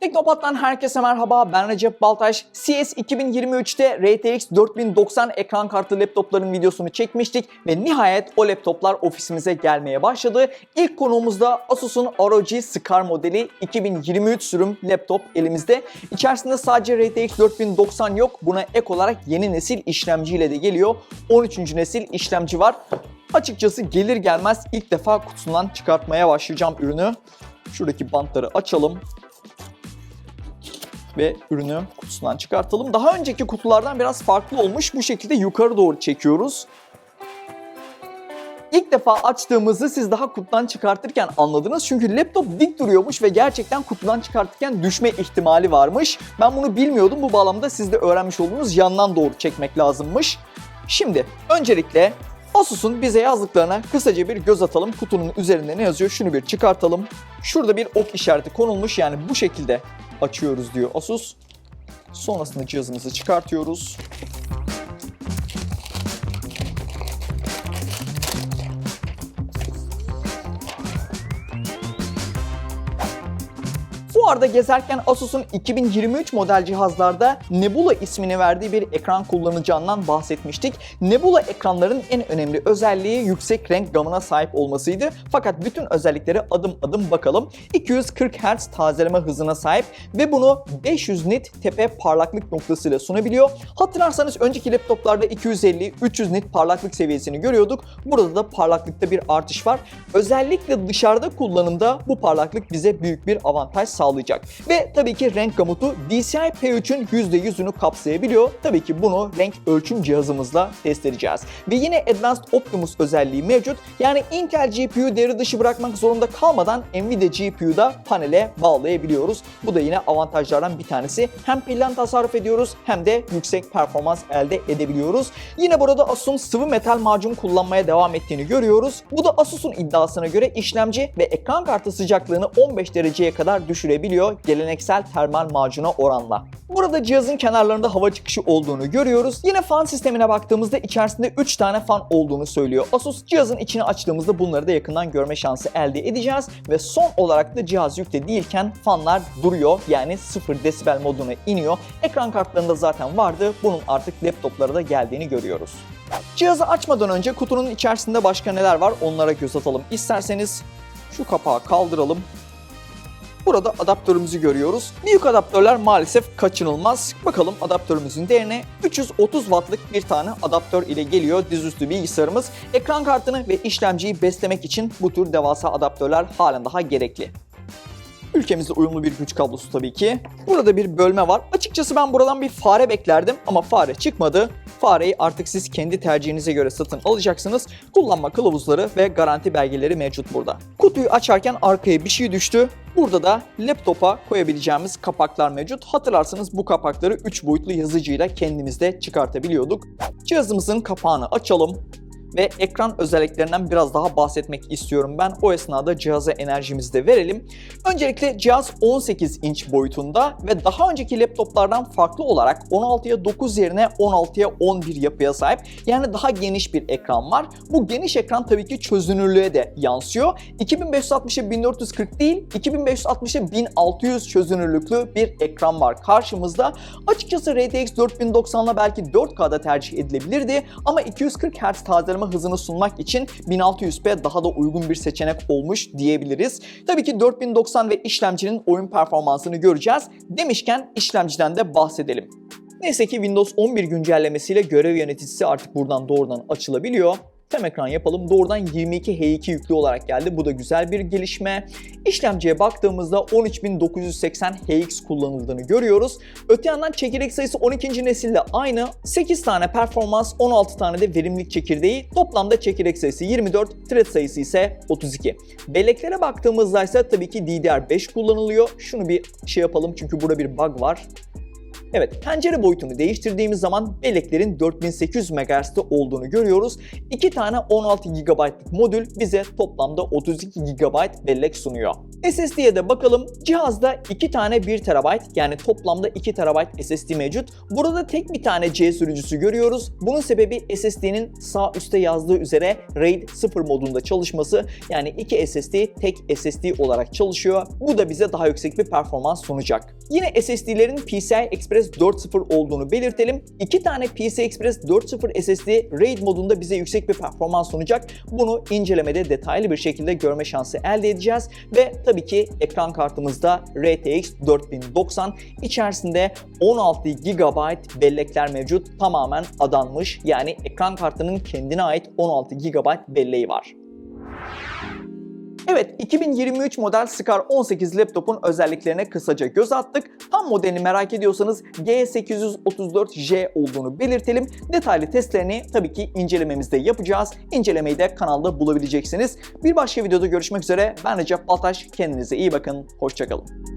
Teknopat'tan herkese merhaba. Ben Recep Baltaş. CS 2023'te RTX 4090 ekran kartlı laptopların videosunu çekmiştik ve nihayet o laptoplar ofisimize gelmeye başladı. İlk konuğumuz da Asus'un ROG Scar modeli 2023 sürüm laptop elimizde. İçerisinde sadece RTX 4090 yok. Buna ek olarak yeni nesil işlemciyle de geliyor. 13. nesil işlemci var. Açıkçası gelir gelmez ilk defa kutusundan çıkartmaya başlayacağım ürünü. Şuradaki bantları açalım ve ürünü kutusundan çıkartalım. Daha önceki kutulardan biraz farklı olmuş. Bu şekilde yukarı doğru çekiyoruz. İlk defa açtığımızı siz daha kutudan çıkartırken anladınız. Çünkü laptop dik duruyormuş ve gerçekten kutudan çıkartırken düşme ihtimali varmış. Ben bunu bilmiyordum. Bu bağlamda siz de öğrenmiş olduğunuz yandan doğru çekmek lazımmış. Şimdi öncelikle Asus'un bize yazdıklarına kısaca bir göz atalım. Kutunun üzerinde ne yazıyor? Şunu bir çıkartalım. Şurada bir ok işareti konulmuş. Yani bu şekilde açıyoruz diyor Asus. Sonrasında cihazımızı çıkartıyoruz. Arada gezerken Asus'un 2023 model cihazlarda Nebula ismini verdiği bir ekran kullanacağından bahsetmiştik. Nebula ekranların en önemli özelliği yüksek renk gamına sahip olmasıydı. Fakat bütün özelliklere adım adım bakalım. 240 Hz tazeleme hızına sahip ve bunu 500 nit tepe parlaklık noktasıyla sunabiliyor. Hatırlarsanız önceki laptoplarda 250-300 nit parlaklık seviyesini görüyorduk. Burada da parlaklıkta bir artış var. Özellikle dışarıda kullanımda bu parlaklık bize büyük bir avantaj sağlayacak. Ve tabii ki renk gamutu DCI P3'ün %100'ünü kapsayabiliyor. Tabii ki bunu renk ölçüm cihazımızla test edeceğiz. Ve yine Advanced Optimus özelliği mevcut. Yani Intel GPU devre dışı bırakmak zorunda kalmadan Nvidia GPU'da panele bağlayabiliyoruz. Bu da yine avantajlardan bir tanesi. Hem pilden tasarruf ediyoruz hem de yüksek performans elde edebiliyoruz. Yine burada Asus'un sıvı metal macun kullanmaya devam ettiğini görüyoruz. Bu da Asus'un iddiasına göre işlemci ve ekran kartı sıcaklığını 15 dereceye kadar düşürebiliyor geleneksel termal macuna oranla. Burada cihazın kenarlarında hava çıkışı olduğunu görüyoruz. Yine fan sistemine baktığımızda içerisinde 3 tane fan olduğunu söylüyor. Asus cihazın içini açtığımızda bunları da yakından görme şansı elde edeceğiz ve son olarak da cihaz yükte değilken fanlar duruyor. Yani 0 desibel moduna iniyor. Ekran kartlarında zaten vardı. Bunun artık laptoplara da geldiğini görüyoruz. Cihazı açmadan önce kutunun içerisinde başka neler var onlara göz atalım. İsterseniz şu kapağı kaldıralım. Burada adaptörümüzü görüyoruz. Büyük adaptörler maalesef kaçınılmaz. Bakalım adaptörümüzün değerine 330 wattlık bir tane adaptör ile geliyor dizüstü bilgisayarımız. Ekran kartını ve işlemciyi beslemek için bu tür devasa adaptörler halen daha gerekli. Ülkemizde uyumlu bir güç kablosu tabii ki. Burada bir bölme var. Açıkçası ben buradan bir fare beklerdim ama fare çıkmadı. Fareyi artık siz kendi tercihinize göre satın alacaksınız. Kullanma kılavuzları ve garanti belgeleri mevcut burada. Kutuyu açarken arkaya bir şey düştü. Burada da laptopa koyabileceğimiz kapaklar mevcut. Hatırlarsanız bu kapakları 3 boyutlu yazıcıyla kendimiz de çıkartabiliyorduk. Cihazımızın kapağını açalım ve ekran özelliklerinden biraz daha bahsetmek istiyorum ben. O esnada cihaza enerjimizi de verelim. Öncelikle cihaz 18 inç boyutunda ve daha önceki laptoplardan farklı olarak 16'ya 9 yerine 16'ya 11 yapıya sahip. Yani daha geniş bir ekran var. Bu geniş ekran tabii ki çözünürlüğe de yansıyor. 2560'a 1440 değil, 2560'a 1600 çözünürlüklü bir ekran var karşımızda. Açıkçası RTX 4090'la belki 4K'da tercih edilebilirdi ama 240 Hz tazeleme hızını sunmak için 1600p daha da uygun bir seçenek olmuş diyebiliriz. Tabii ki 4090 ve işlemcinin oyun performansını göreceğiz. Demişken işlemciden de bahsedelim. Neyse ki Windows 11 güncellemesiyle görev yöneticisi artık buradan doğrudan açılabiliyor. Tem ekran yapalım. Doğrudan 22H2 yüklü olarak geldi. Bu da güzel bir gelişme. İşlemciye baktığımızda 13980HX kullanıldığını görüyoruz. Öte yandan çekirdek sayısı 12. nesilde aynı. 8 tane performans, 16 tane de verimlilik çekirdeği. Toplamda çekirdek sayısı 24, thread sayısı ise 32. Belleklere baktığımızda ise tabii ki DDR5 kullanılıyor. Şunu bir şey yapalım çünkü burada bir bug var. Evet, pencere boyutunu değiştirdiğimiz zaman belleklerin 4800 MHz'de olduğunu görüyoruz. 2 tane 16 GB'lık modül bize toplamda 32 GB bellek sunuyor. SSD'ye de bakalım. Cihazda 2 tane 1 TB yani toplamda 2 TB SSD mevcut. Burada tek bir tane C sürücüsü görüyoruz. Bunun sebebi SSD'nin sağ üstte yazdığı üzere RAID 0 modunda çalışması. Yani 2 SSD tek SSD olarak çalışıyor. Bu da bize daha yüksek bir performans sunacak. Yine SSD'lerin PCI Express 4.0 olduğunu belirtelim. 2 tane PCI Express 4.0 SSD RAID modunda bize yüksek bir performans sunacak. Bunu incelemede detaylı bir şekilde görme şansı elde edeceğiz ve tabii ki ekran kartımızda RTX 4090 içerisinde 16 GB bellekler mevcut. Tamamen adanmış. Yani ekran kartının kendine ait 16 GB belleği var. Evet, 2023 model Scar 18 laptopun özelliklerine kısaca göz attık. Tam modelini merak ediyorsanız G834J olduğunu belirtelim. Detaylı testlerini tabii ki incelememizde yapacağız. İncelemeyi de kanalda bulabileceksiniz. Bir başka videoda görüşmek üzere. Ben Recep Baltaş. Kendinize iyi bakın. Hoşçakalın.